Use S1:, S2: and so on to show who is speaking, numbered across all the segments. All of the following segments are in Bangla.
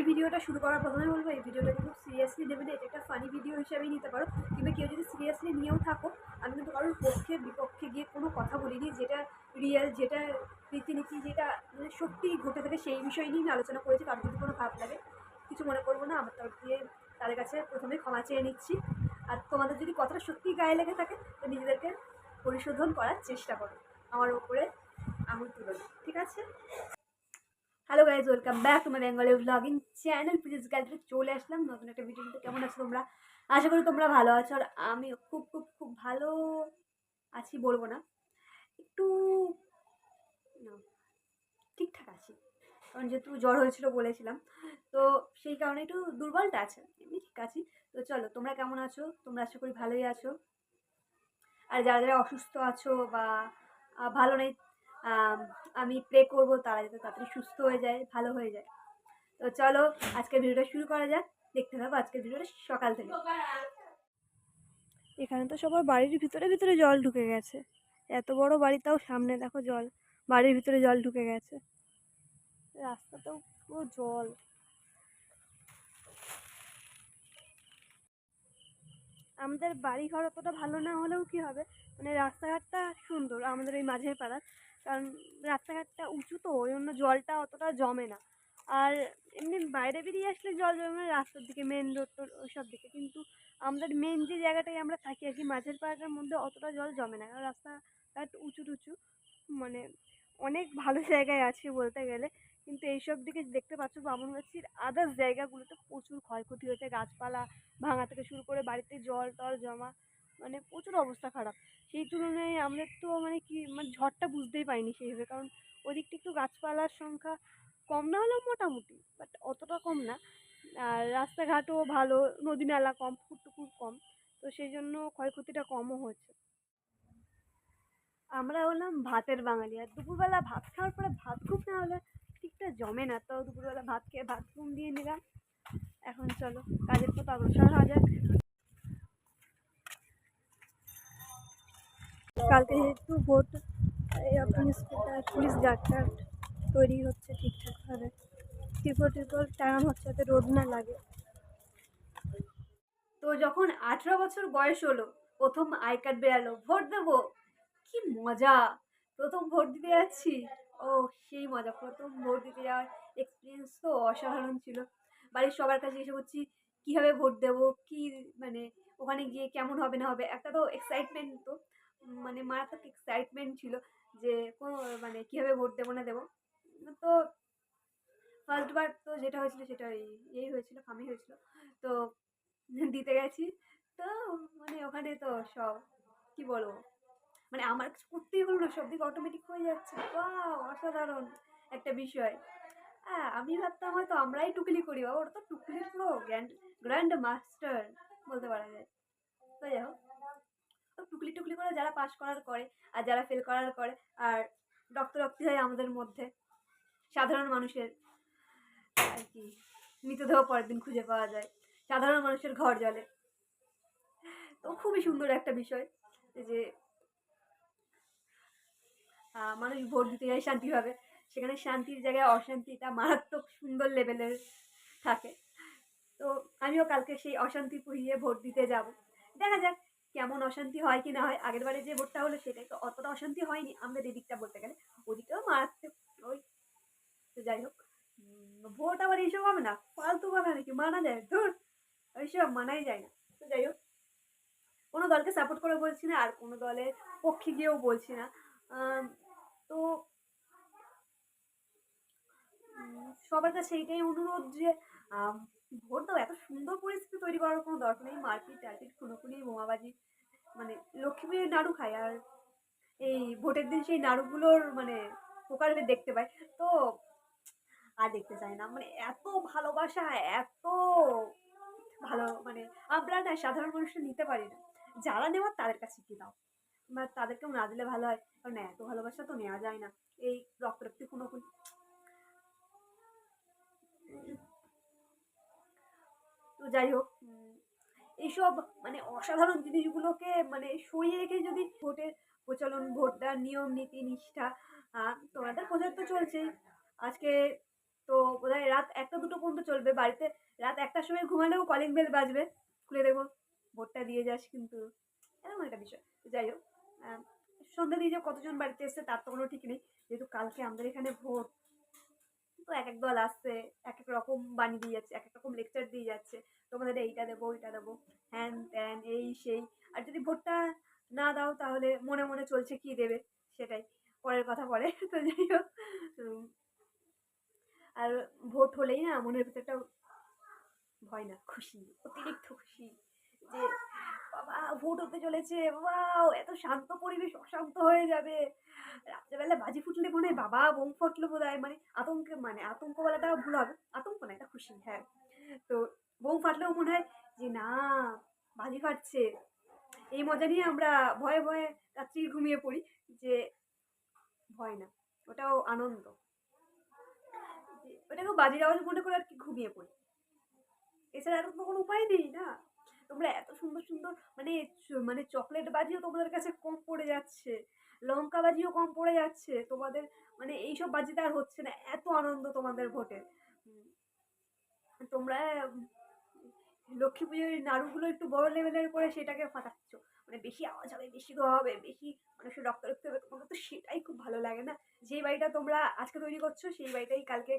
S1: এই ভিডিওটা শুরু করার প্রথমে বলব, এই ভিডিওটা কিন্তু সিরিয়াসলি নেবে না এটা একটা ফানি ভিডিও হিসেবেই নিতে পারো। কিংবা কেউ যদি সিরিয়াসলি নিয়েও থাকো, আমি কিন্তু কারোর পক্ষে, বিপক্ষে গিয়ে কোনো কথা বলিনি, যেটা রিয়েল যেটা রীতিনীতি, যেটা মানে সত্যিই ঘটে থাকে, সেই বিষয় নিয়ে আমি আলোচনা করেছি, কারোর যদি কোনো ভাব লাগে, কিছু মনে করব না, আমার তরফ দিয়ে তাদের কাছে প্রথমে ক্ষমা চেয়ে নিচ্ছি। আর তোমাদের যদি কথাটা সত্যিই গায়ে লেগে থাকে, তো নিজেদেরকে পরিশোধন করার চেষ্টা করো, আমার উপরে আঙুল তুলো ঠিক আছে? Hello guys welcome back to my Bengali blogging channel please গ্যালারিতে চলে আসলাম। নতুন একটা ভিডিও কেমন আছো তোমরা? আশা করি তোমরা ভালো আছো। আর আমি খুব খুব খুব ভালো আছি বলব না। একটু ঠিকঠাক আছি। কারণ যেহেতু জ্বর হয়েছিল বলেছিলাম, তো সেই কারণে একটু দুর্বলটা আছে। এমনি ঠিক আছি। তো চলো, তোমরা কেমন আছো? তোমরা আশা করি ভালোই আছো। আর যারা যারা অসুস্থ আছো বা ভালো নেই আম, প্রে করব তারা যাতে তাড়াতাড়ি সুস্থ হয়ে যায় ভালো হয়ে যায়। তো চলো আজকের ভিডিওটা শুরু করা যাক। দেখতে পাবো আজকের ভিডিওটা সকাল থেকে। এখানে তো সবার বাড়ির ভিতরে ভিতরে জল ঢুকে গেছে। এত বড় বাড়ি তাও সামনে দেখো জল। বাড়ির ভিতরে জল ঢুকে গেছে। রাস্তাতেও পুরো জল। আমাদের বাড়ি ঘর অতটা ভালো না হলেও কি হবে? মানে রাস্তাঘাটটা সুন্দর, আমাদের ওই মাঝের পাড়ার। কারণ রাস্তাঘাটটা উঁচু তো, ওই জন্য জলটা অতটা জমে না। আর এমনি বাইরে বেরিয়ে আসলে জল জমে না, রাস্তার দিকে মেন রোড টোড ওইসব দিকে। কিন্তু আমাদের মেন যে জায়গাটায় আমরা থাকি আর কি, মাঝের পাড়াটার মধ্যে অতটা জল জমে না। কারণ রাস্তাঘাট উঁচু টুচু মানে অনেক ভালো জায়গায় আছে বলতে গেলে। কিন্তু এইসব দিকে দেখতে পাচ্ছ বামনগাছির আদার্স জায়গাগুলোতে প্রচুর ক্ষয়ক্ষতি হয়েছে। গাছপালা ভাঙা থেকে শুরু করে বাড়িতে জল টল জমা। মানে প্রচুর অবস্থা খারাপ। সেই তুলনায় আমাদের তো মানে কি মানে ঝড়টা বুঝতেই পাইনি সেইভাবে। কারণ ওদিকটা একটু গাছপালার সংখ্যা কম না হলেও মোটামুটি বাট অতটা কম না। আর রাস্তাঘাটও ভালো, নদী নালা কম, পুকুর কম, তো সেই জন্য ক্ষয়ক্ষতিটা কমও হয়েছে। আমরা হলাম ভাতের বাঙালি, আর দুপুরবেলা ভাত খাওয়ার পরে ভাত খুব না হলে ঠিকঠাক জমে না, তো দুপুরবেলা ভাত খেয়ে ভাত ঘুম দিয়ে নিলাম। এখন চলো, কাজের পথ অগ্রসর হওয়া যাক কালকে যেহেতু ভোট এই পুলিশ পুলিশ গার্ডটা তৈরি হচ্ছে ঠিকঠাকভাবে। টিপো টিপো টাঙানো হচ্ছে যাতে রোদ না লাগে। তো যখন আঠেরো বছর বয়স হলো, প্রথম আই কার্ড বেরালো, ভোট দেবো? কি মজা! প্রথম ভোট দিতে যাচ্ছি। ও, সেই মজা। প্রথম ভোট দিতে যাওয়ার এক্সপিরিয়েন্স তো অসাধারণ ছিল। বাড়ির সবার কাছে এসে বলছি, কীভাবে ভোট দেবো? কি মানে ওখানে গিয়ে কেমন হবে না হবে? একটা তো এক্সাইটমেন্ট তো। মানে মারাত্মক এক্সাইটমেন্ট ছিল যে কোনো মানে কীভাবে ভোট দেবো না দেবো। তো ফার্স্টবার তো যেটা হয়েছিল সেটা এই হয়েছিল ফামি হয়েছিল। তো দিতে গেছি। তো মানে ওখানে তো সব, কি বলব? মানে আমার কিছু করতেই হলো না, সব দিকে অটোমেটিক হয়ে যাচ্ছে। বাহ, অসাধারণ একটা বিষয়। হ্যাঁ আমি ভাবতাম হয়তো আমরাই টুকলি করি বাবা ওটা তো টুকলির পুরো গ্র্যান্ড গ্র্যান্ড মাস্টার বলতে পারা যায়। তো যাই হোক। তো টুকলি টুকলি করে যারা পাস করার করে আর যারা ফেল করার করে আর রক্ত রক্তি হয় আমাদের মধ্যে সাধারণ মানুষের আর কি মৃতদেহ পরের দিন খুঁজে পাওয়া যায়। সাধারণ মানুষের ঘর জলে। তো খুবই সুন্দর একটা বিষয় যে মানুষ ভোট দিতে যায় শান্তিভাবে। সেখানে শান্তির জায়গায় অশান্তিটা মারাত্মক সুন্দর লেভেলের থাকে। তো আমিও কালকে সেই অশান্তি পুড়িয়ে ভোট দিতে যাব। দেখা যাক কেমন অশান্তি হয় কি না হয়, আগের বারে যে ভোটটা হলো সেটাই তো অতটা অশান্তি হয়নি। আমাদের এদিকটা বলতে গেলে, ওদিকটাও মারাত্মক। ওই তো যাই হোক ভোট আবার এইসব হবে না, ফালতু কথা নাকি, মানা যায়, ধর ওইসব মানাই যায় না। তো যাই হোক, কোনো দলকে সাপোর্ট করে বলছি না, আর কোনো দলের পক্ষে গিয়েও বলছি না। তো সবার কাছে এইটাই অনুরোধ যে ভোট দাও এত সুন্দর পরিস্থিতি তৈরি করার কোনো দরকার নেই। মারপিট টারপিট, খুনোখুনি, বোমাবাজি মানে লক্ষ্মী নাড়ু খায় আর এই ভোটের দিন সেই নাড়ুগুলোর মানে প্রকারে দেখতে পাই তো আর দেখতে চাই না। মানে এত ভালোবাসা, এত ভালো মানে আমরা না সাধারণ মানুষরা নিতে পারি না। যারা নেওয়ার তাদের কাছে কি দাও? বা তাদেরকেও না দিলে ভালো হয়, কারণ এত ভালোবাসা তো নেওয়া যায় না। এই রক্ত রক্তি কোনো কোনো তো যাই হোক এইসব মানে অসাধারণ জিনিসগুলোকে মানে সরিয়ে রেখে যদি ভোটের প্রচলন ভোট দেওয়ার নিয়ম, নীতি, নিষ্ঠা তোমাদের প্রচার তো চলছেই। আজকে তো বোধহয় রাত একটা দুটো পর্যন্ত চলবে, বাড়িতে রাত একটার সময় ঘুমালেও কলিং বেল বাজবে। খুলে দেখব, ভোটটা দিয়ে যাস কিন্তু এরকম একটা বিষয়। যাই হোক সন্ধ্যা দিয়ে যে কতজন বাড়িতে এসছে তার তো কোনো ঠিক নেই। যেহেতু কালকে আমাদের এখানে ভোট তো এক এক দল আসছে, এক এক রকম বানিয়ে দিয়ে যাচ্ছে, এক এক রকম লেকচার দিয়ে যাচ্ছে, তোমাদের এইটা দেবো, ওইটা দেবো, হ্যান ত্যান, এই সেই। আর যদি ভোটটা না দাও তাহলে মনে মনে চলছে কি দেবে, সেটাই। পরের কথা পরে, তো যাই হোক আর ভোট হলেই না মনের ভিতরটা ভয় না, খুশি, অতিরিক্ত খুশি যে, বাবা, ভোট হতে চলেছে বাবা এত শান্ত পরিবেশ, অশান্ত হয়ে যাবে। রাত্রেবেলা বাজি ফুটলে মনে হয় বাবা বোম ফুটলো বোধ হয় মানে আতঙ্কে মানে আতঙ্ক বলাটা ভুল হবে। আতঙ্ক না, এটা খুশি হ্যাঁ। তো বোম ফাটলেও মনে হয় যে না, বাজি ফাটছে। এই মজা নিয়ে আমরা ভয়ে ভয়ে রাত্রি ঘুমিয়ে পড়ি যে ভয় না, ওটাও আনন্দ। ওটাকেও বাজির আওয়াজ মনে করে আর কি ঘুমিয়ে পড়ি। এছাড়া আর তো কোনো উপায় নেই না। তোমরা এত সুন্দর সুন্দর মানে মানে চকলেট বাজিও তোমাদের কাছে কম পড়ে যাচ্ছে। লঙ্কা বাজিও কম পড়ে যাচ্ছে। তোমাদের মানে এইসব বাজিতে আর হচ্ছে না। এত আনন্দ তোমাদের ভোটে। তোমরা লক্ষ্মী পুজোর নাড়ুগুলো একটু বড় লেভেলের করে সেটাকে ফাটাচ্ছ। মানে বেশি আওয়াজ হবে, বেশি ধোয়া হবে, বেশি মানুষের রক্ত রক্ত হবে। তোমাদের তো সেটাই খুব ভালো লাগে না। যেই বাড়িটা তোমরা আজকে তৈরি করছ, সেই বাড়িটাই কালকে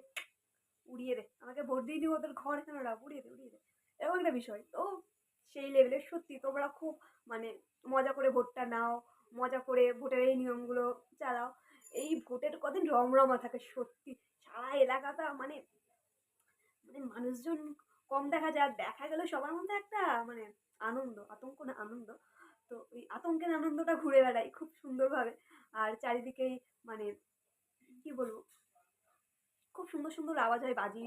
S1: উড়িয়ে দে। আমাকে ভোট দিয়ে দিও ওদের ঘর। এখানে রাখ উড়িয়ে দে উড়িয়ে দে। এরকম একটা বিষয়। তো সেই লেভেলের সত্যি তোমরা খুব মানে মজা করে ভোটটা নাও। এই নিয়মগুলো চালাও। এই ভোটের কদিন রমরমা থাকে, সত্যি। সারা এলাকাটা মানে মানে মানুষজন কম দেখা যায় দেখা গেলে সবার মধ্যে একটা মানে আনন্দ, আতঙ্ক না, আনন্দ। তো ওই আতঙ্কের আনন্দটা ঘুরে বেড়ায় খুব সুন্দরভাবে। আর চারিদিকেই মানে কি বলব, খুব সুন্দর সুন্দর আওয়াজ হয়, বাজি।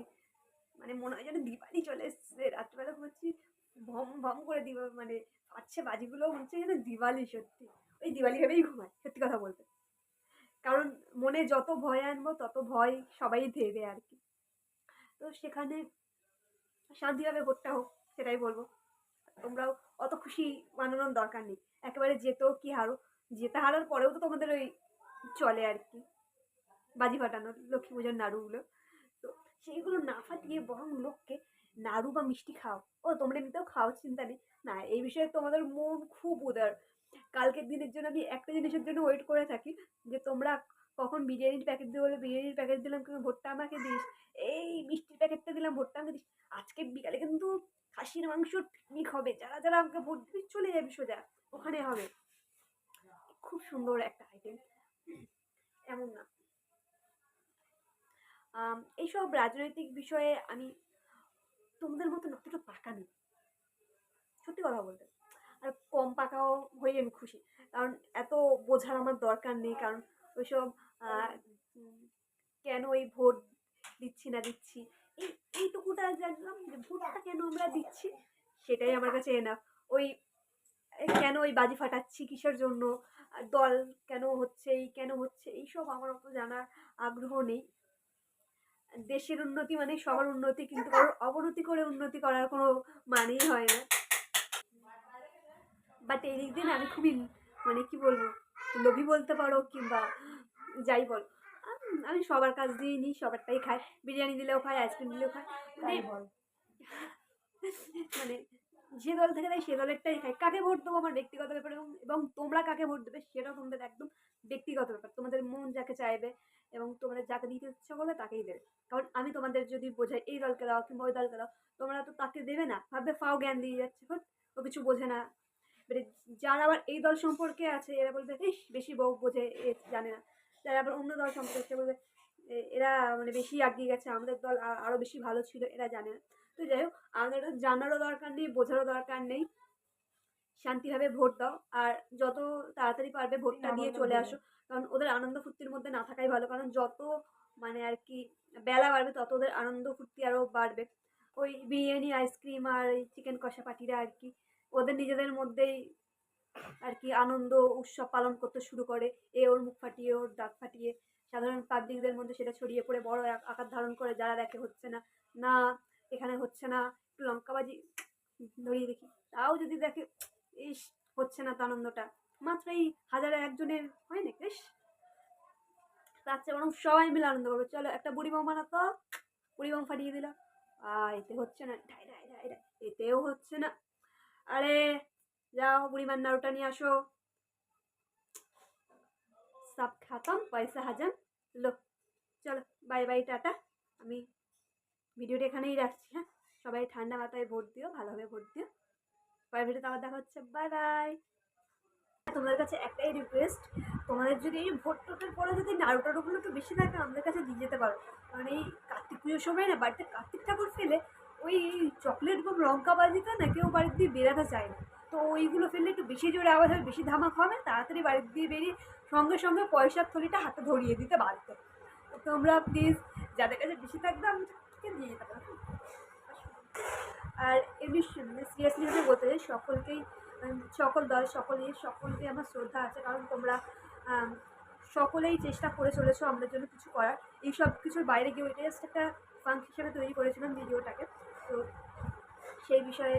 S1: মানে মনে হয় যেন দিওয়ালি চলে এসছে। রাত্রিবেলা ঘুমাচ্ছি ভম ভম করে দিব মানে ফাটছে বাজিগুলো হচ্ছে যেন দিওয়ালি সত্যি। ওই দিওয়ালি ভেবেই ঘুমায়, সত্যি কথা বলতে। কারণ মনে যত ভয় আনব, তত ভয় সবাই দেবে আর কি। তো সেখানে শান্তিভাবে ভোটটা হোক, সেটাই বলব। তোমরাও অত খুশি বানানোর দরকার নেই। একেবারে যেতেও কি হারো, যেতে হারার পরেও তো তোমাদের ওই চলে আর কি। বাজি ফাটানো, লক্ষ্মী পুজোর নাড়ুগুলো। তো সেইগুলো না ফাটিয়ে বরং লোককে নাড়ু বা মিষ্টি খাও ও, তোমরা এমনিতেও খাও চিন্তা নেই। না, এই বিষয়ে তোমাদের মন খুব উদার। কালকের দিনের জন্য আমি একটা জিনিসের জন্য ওয়েট করে থাকি, যে তোমরা কখন বিরিয়ানির প্যাকেট দিয়ে বিরিয়ানির প্যাকেট দিলাম, কিন্তু ভোটটা আমাকে দিস, এই মিষ্টির প্যাকেটটা দিলাম, ভোটটা আমাকে দিস। আজকে বিকালে কিন্তু খাসির মাংস পিকনিক হবে, যারা যারা আমাকে ভোট দিবি চলে যাবে সোজা, ওখানে হবে। খুব সুন্দর একটা আইটেম এমন না। এইসব রাজনৈতিক বিষয়ে আমি তোমাদের মতন অতটা পাকা নেই সত্যি কথা বলতে। আর কম পাকাও হয়ে আমি খুশি। কারণ এত বোঝার আমার দরকার নেই, কারণ ওইসব কেন এই ভোট দিচ্ছি না দিচ্ছি? এই, এইটুকুটা জানলাম যে ভোটটা কেন আমরা দিচ্ছি? সেটাই আমার কাছে এনাফ ওই কেন ওই বাজি ফাটাচ্ছি কিসের জন্য? দল কেন হচ্ছে, এই কেন হচ্ছে? এইসব আমার অত জানার আগ্রহ নেই। দেশের উন্নতি মানে সবার উন্নতি, কিন্তু অবনতি করে উন্নতি করার কোনো মানেই হয় না। বাট এই দিক দিয়ে আমি খুবই মানে কি বলব লোভী বলতে পারো কিংবা যাই বল আমি সবার কাছ দিয়েই নিই সবারটাই খাই। বিরিয়ানি দিলেও খাই আইসক্রিম দিলেও খাই। মানে মানে যে দল থেকে দেয় সে দলেরটাই খাই কাকে ভোট দেবো আমার ব্যক্তিগত ব্যাপার এবং তোমরা কাকে ভোট দেবে সেটাও তোমাদের একদম ব্যক্তিগত ব্যাপার। তোমাদের মন যাকে চাইবে এবং তোমাদের যাকে দিতে ইচ্ছা করবে তাকেই দেবে। কারণ আমি তোমাদের যদি বোঝাই এই দলকে দাও কিংবা ওই দলকে দাও তোমরা তো তাকে দেবে না। ভাববে ফাও জ্ঞান দিয়ে যাচ্ছে। ও কিছু বোঝে না। যারা আবার এই দল সম্পর্কে আছে এরা বলবে ইস বেশি বউ বোঝে এ জানে না। যারা আবার অন্য দল সম্পর্কে আছে বলবে এরা মানে বেশি আগিয়ে গেছে আমাদের দল আরও বেশি ভালো ছিল এরা জানে না। তো যাই হোক আমাদের জানারও দরকার নেই বোঝারও দরকার নেই। শান্তিভাবে ভোট দাও আর যত তাড়াতাড়ি পারবে ভোটটা দিয়ে চলে আসো। কারণ ওদের আনন্দ ফুর্তির মধ্যে না থাকাই ভালো কারণ যত মানে আর কি বেলা বাড়বে তত ওদের আনন্দ ফুর্তি আরও বাড়বে। ওই বিরিয়ানি আইসক্রিম আর চিকেন কষা পাটিরা আর কি ওদের নিজেদের মধ্যেই আর কি আনন্দ, উৎসব পালন করতে শুরু করে। এ ওর মুখ ফাটিয়ে, ওর দাঁত ফাটিয়ে। সাধারণ পাবলিকদের মধ্যে সেটা ছড়িয়ে পড়ে, বড় আক- আকার ধারণ করে। যারা দেখে হচ্ছে না না, এখানে হচ্ছে না। একটু লঙ্কাবাজি ধরিয়ে দেখি। তাও যদি দেখে, ইস, হচ্ছে না তো আনন্দটা। মাত্র এই হাজারে একজনের, হয় না বেশ তার চেয়ে বরং সবাই মিলে আনন্দ করবে। চলো, একটা বুড়ি বৌমা না তো? কুড়ি বাম ফাটিয়ে দিলাম। আর এতে হচ্ছে না। এতেও হচ্ছে না। আরে, যাও বুড়িমার নাড়ুটা নিয়ে আসো। সব খাতাম, পয়সা হাজাম। লো, চলো বাই বাই টাটা। আমি ভিডিওটা এখানেই রাখছি হ্যাঁ? সবাই ঠান্ডা মাথায় ভোট দিও, ভালোভাবে ভোট দিও। পরের ভিডিওতে আবার দেখা হচ্ছে বাই বাই তোমাদের কাছে একটাই রিকোয়েস্ট তোমাদের যদি এই ভোট টোটের পরে যদি নাড়ু একটু বেশি থাকে, আমাদের কাছে দিয়ে যেতে পারো। কারণ এই কার্তিক পুজোর সময় না, বাড়িতে কার্তিক ঠাকুর ফেলে ওই চকলেট বা লঙ্কা বাজিতে না কেউ বাড়ির দিয়ে বেরাতে চায় না। তো ওইগুলো ফেললে একটু বেশি জোরে আওয়াজ হবে বেশি ধামাক হবে তাড়াতাড়ি বাড়ির দিয়ে বেরিয়ে সঙ্গে সঙ্গে পয়সার থলিটা হাতে ধরিয়ে দিতে বাধ্য। তোমরা প্লিজ যাদের কাছে বেশি থাকবে, আমি দিয়ে যেতে পারো আর এমনি সিরিয়াসলি ভাবে বলতে চাই, সকলকেই সকল দল, সকলেই, সকলকে আমার শ্রদ্ধা আছে, কারণ তোমরা সকলেই চেষ্টা করে চলেছো আমাদের জন্য কিছু করার। এই সব কিছুর বাইরে গিয়ে ওইটা জাস্ট একটা ফাঙ্ক হিসেবে তৈরি করেছিলাম ভিডিওটাকে তো সেই বিষয়ে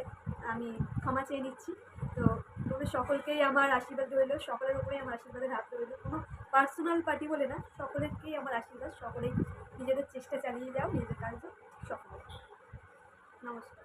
S1: আমি ক্ষমা চেয়ে নিচ্ছি। তো তোমাদের সকলকেই আমার আশীর্বাদ রইল, সকলের উপরেই আমার আশীর্বাদের হাত রইল। কোনো পার্সোনাল পার্টি বলে না, সকলেরকেই আমার আশীর্বাদ, সকলেই নিজেদের চেষ্টা চালিয়ে যাও, নিজেদের কাজে সফল নমস্কার।